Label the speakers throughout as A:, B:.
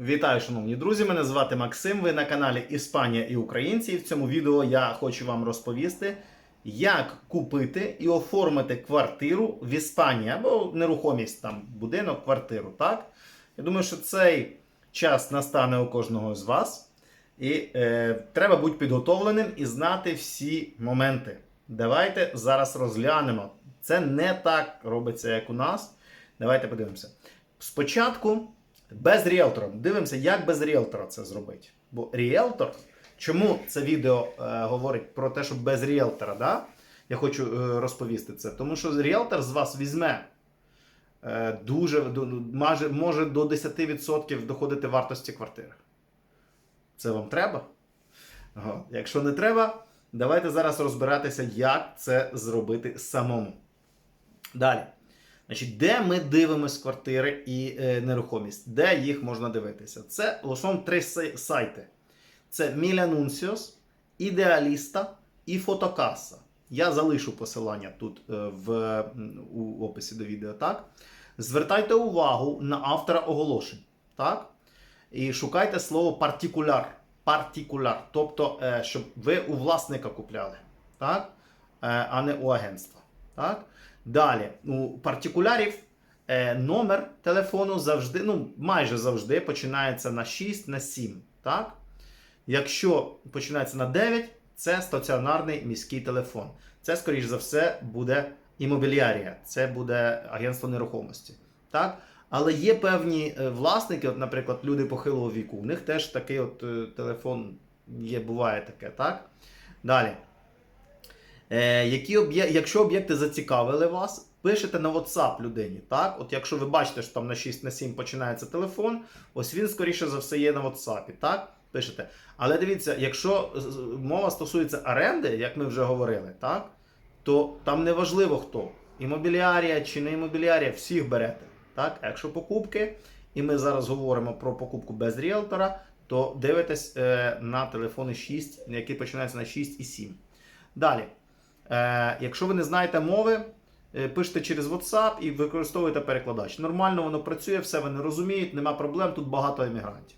A: Вітаю, шановні друзі! Мене звати Максим. Ви на каналі Іспанія і Українці. І в цьому відео я хочу вам розповісти, як купити і оформити квартиру в Іспанії або нерухомість, там будинок, квартиру. Так? Я думаю, що цей час настане у кожного з вас. І е, треба бути підготовленим і знати всі моменти. Давайте зараз розглянемо. Це не так робиться, як у нас. Давайте подивимося. Спочатку без ріелтора. Дивимося, як без ріелтора це зробити. Бо ріелтор, чому це відео е, говорить про те, що без ріелтора, да? я хочу е, розповісти це. Тому що ріелтор з вас візьме е, дуже, до- майже, може до 10% доходити вартості квартири. Це вам треба? Ага. Якщо не треба, давайте зараз розбиратися, як це зробити самому. Далі. Значить, де ми дивимось квартири і е, нерухомість? Де їх можна дивитися? Це в основному три сайти: це Milanuncios, Idealista і Фотокаса. Я залишу посилання тут е, в, у описі до відео. Так? Звертайте увагу на автора оголошень. Так? І шукайте слово партикуляр. Партикуляр. Тобто, е, щоб ви у власника купляли, так? Е, а не у агентства. Так? Далі, у партикулярів е, номер телефону завжди, ну майже завжди починається на 6, на 7. Так? Якщо починається на 9, це стаціонарний міський телефон. Це, скоріш за все, буде імобілярія, це буде агентство нерухомості. Так? Але є певні е, власники, от, наприклад, люди похилого віку, у них теж такий от е, телефон є, буває таке. Так? Далі. Е, які об'є... Якщо об'єкти зацікавили вас, пишете на WhatsApp людині. Так? От Якщо ви бачите, що там на 6 на 7 починається телефон, ось він, скоріше за все, є на WhatsApp. Так? Пишете. Але дивіться, якщо мова стосується оренди, як ми вже говорили, так? то там не важливо хто. Імобілярія чи не імобілярія, всіх берете. Так? А якщо покупки, і ми зараз говоримо про покупку без ріелтора, то дивитесь е, на телефони 6, які починаються на 6 і 7. Далі. Е, якщо ви не знаєте мови, е, пишете через WhatsApp і використовуєте перекладач. Нормально воно працює, все вони розуміють, нема проблем, тут багато емігрантів.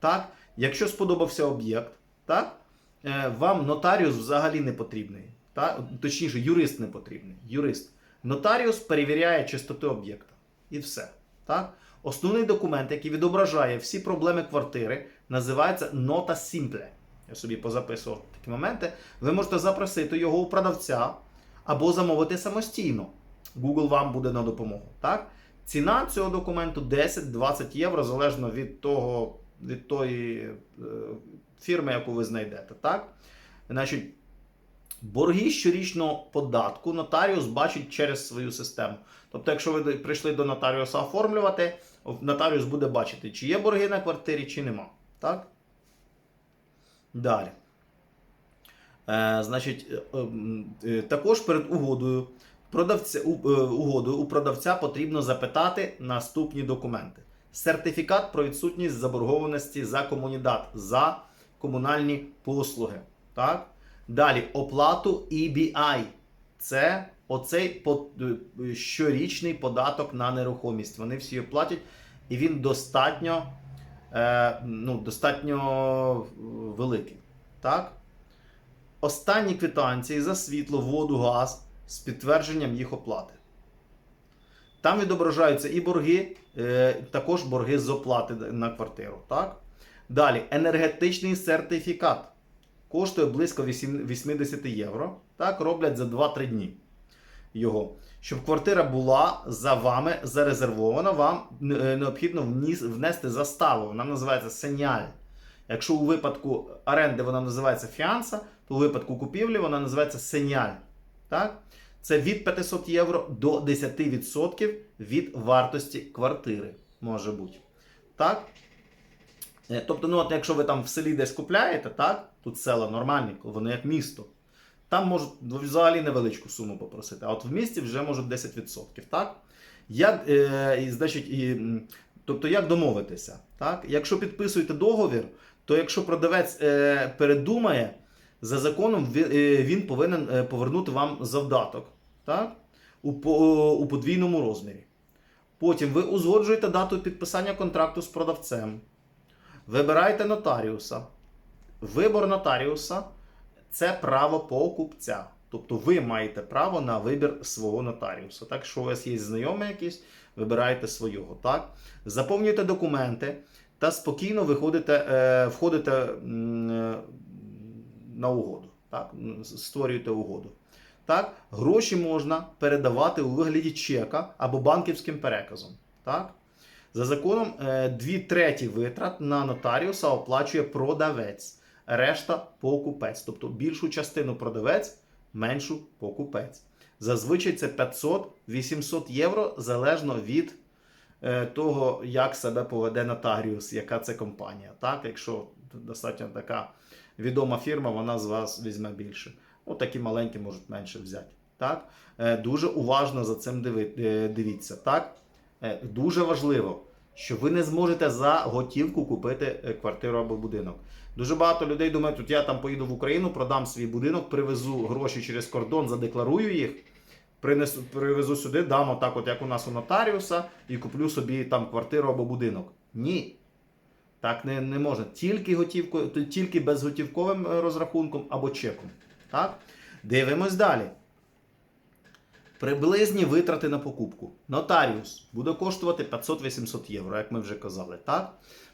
A: Так? Якщо сподобався об'єкт, так? Е, вам нотаріус взагалі не потрібний. Так? Точніше, юрист не потрібний. Юрист. Нотаріус перевіряє чистоту об'єкта. І все. Так? Основний документ, який відображає всі проблеми квартири, називається нота Simple. Я собі позаписував такі моменти. Ви можете запросити його у продавця або замовити самостійно. Google вам буде на допомогу. Так? Ціна цього документу 10-20 євро, залежно від того, від тої е, фірми, яку ви знайдете. Так? Значить, борги щорічного податку нотаріус бачить через свою систему. Тобто, якщо ви прийшли до нотаріуса оформлювати, нотаріус буде бачити, чи є борги на квартирі, чи нема. Так? Далі. Е, значить, е, е, також перед угодою, продавця, у, угодою у продавця потрібно запитати наступні документи: сертифікат про відсутність заборгованості за комунідат, за комунальні послуги. Так? Далі оплату EBI. Це оцей щорічний податок на нерухомість. Вони всі платять, і він достатньо, ну, достатньо е, великий. Так? Останні квитанції за світло, воду, газ з підтвердженням їх оплати. Там відображаються і борги, е, також борги з оплати на квартиру. Так? Далі, енергетичний сертифікат. Коштує близько 80 євро. Так, роблять за 2-3 дні його. Щоб квартира була за вами зарезервована, вам е, необхідно внести заставу. Вона називається сеняль. Якщо у випадку оренди вона називається фіанса, то у випадку купівлі вона називається сеняль. Так? Це від 500 євро до 10% від вартості квартири може бути. Так? Е, Тобто, ну, от якщо ви там в селі десь купляєте, так? Тут села нормальні, вони як місто. Там можуть взагалі невеличку суму попросити, а от в місті вже можуть 10%. Так? Як, е, і, значить, і, тобто, як домовитися? Так? Якщо підписуєте договір, то якщо продавець е, передумає, за законом він, е, він повинен е, повернути вам завдаток так? У, по- у подвійному розмірі. Потім ви узгоджуєте дату підписання контракту з продавцем. Вибирайте нотаріуса. Вибор нотаріуса це право покупця. Тобто ви маєте право на вибір свого нотаріуса. Так, що у вас є знайомий якийсь, вибирайте свого. Так? Заповнюйте документи та спокійно виходите, е, входите е, на угоду. Так? Створюєте угоду. Так? Гроші можна передавати у вигляді чека або банківським переказом. Так? За законом, е, дві треті витрат на нотаріуса оплачує продавець, решта покупець. Тобто більшу частину продавець, меншу покупець. Зазвичай це 500-800 євро залежно від е, того, як себе поведе нотаріус, яка це компанія. Так? Якщо достатньо така відома фірма, вона з вас візьме більше. От такі маленькі можуть менше взяти. Так? Е, Дуже уважно за цим диви- е, дивіться. Так? Е, Дуже важливо, що ви не зможете за готівку купити е, квартиру або будинок. Дуже багато людей думають, тут я там поїду в Україну, продам свій будинок, привезу гроші через кордон, задекларую їх, принесу, привезу сюди, дам отак, от як у нас у нотаріуса, і куплю собі там квартиру або будинок. Ні. Так не, не можна. Тільки готівкою, т- тільки безготівковим е, розрахунком або чеком. Так? Дивимось далі. Приблизні витрати на покупку. Нотаріус буде коштувати 500-800 євро, як ми вже казали. Так?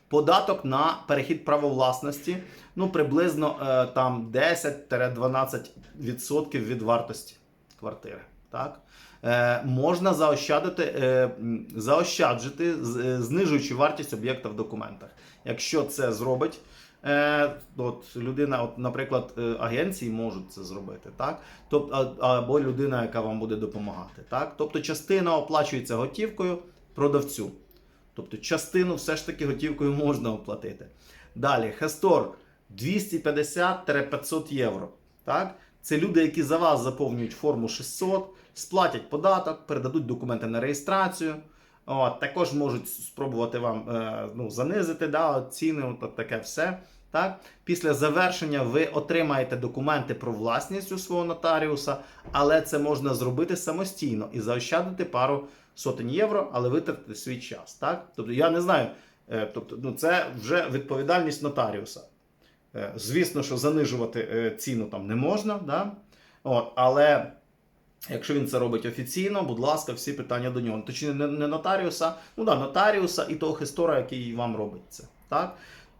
A: Податок на перехід права власності ну, приблизно е, там 10-12% від вартості квартири. Так? Е, можна заощадити, е, заощаджити, е, знижуючи вартість об'єкта в документах. Якщо це зробить е, от людина, от, наприклад, е, агенції можуть це зробити, так? Тобто, або людина, яка вам буде допомагати. Так? Тобто частина оплачується готівкою продавцю. Тобто частину все ж таки готівкою можна оплатити. Далі, Хестор 250-500 євро. Так? Це люди, які за вас заповнюють форму 600, сплатять податок, передадуть документи на реєстрацію. От, також можуть спробувати вам е, ну, занизити да, ціни, от таке все. Так? Після завершення ви отримаєте документи про власність у свого нотаріуса, але це можна зробити самостійно і заощадити пару сотень євро, але витратити свій час. Так? Тобто я не знаю, е, тобто, ну, це вже відповідальність нотаріуса. Е, Звісно, що занижувати е, ціну там не можна, да? От, але якщо він це робить офіційно, будь ласка, всі питання до нього. Точніше, не, нотаріуса, ну да, нотаріуса і того хистора, який вам робить це. Так?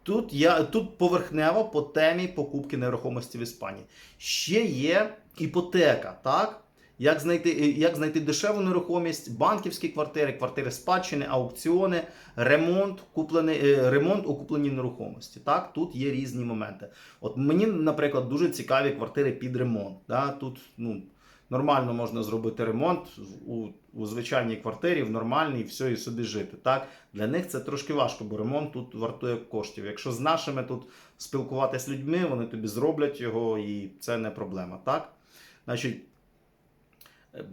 A: Тут, я, тут поверхнево по темі покупки нерухомості в Іспанії. Ще є іпотека, так? Як знайти, е, як знайти дешеву нерухомість, банківські квартири, квартири спадщини, аукціони, ремонт, куплений, е, ремонт у купленій нерухомості. Так, тут є різні моменти. От мені, наприклад, дуже цікаві квартири під ремонт. Да? Тут ну, нормально можна зробити ремонт у, у звичайній квартирі, в нормальній, все, і собі жити. Так? Для них це трошки важко, бо ремонт тут вартує коштів. Якщо з нашими тут спілкуватися людьми, вони тобі зроблять його, і це не проблема. Так? Значить, е,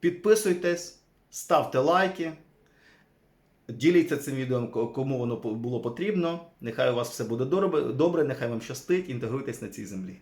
A: підписуйтесь, ставте лайки. Діліться цим відео, кому воно було потрібно. Нехай у вас все буде добре, добре, нехай вам щастить, інтегруйтесь на цій землі.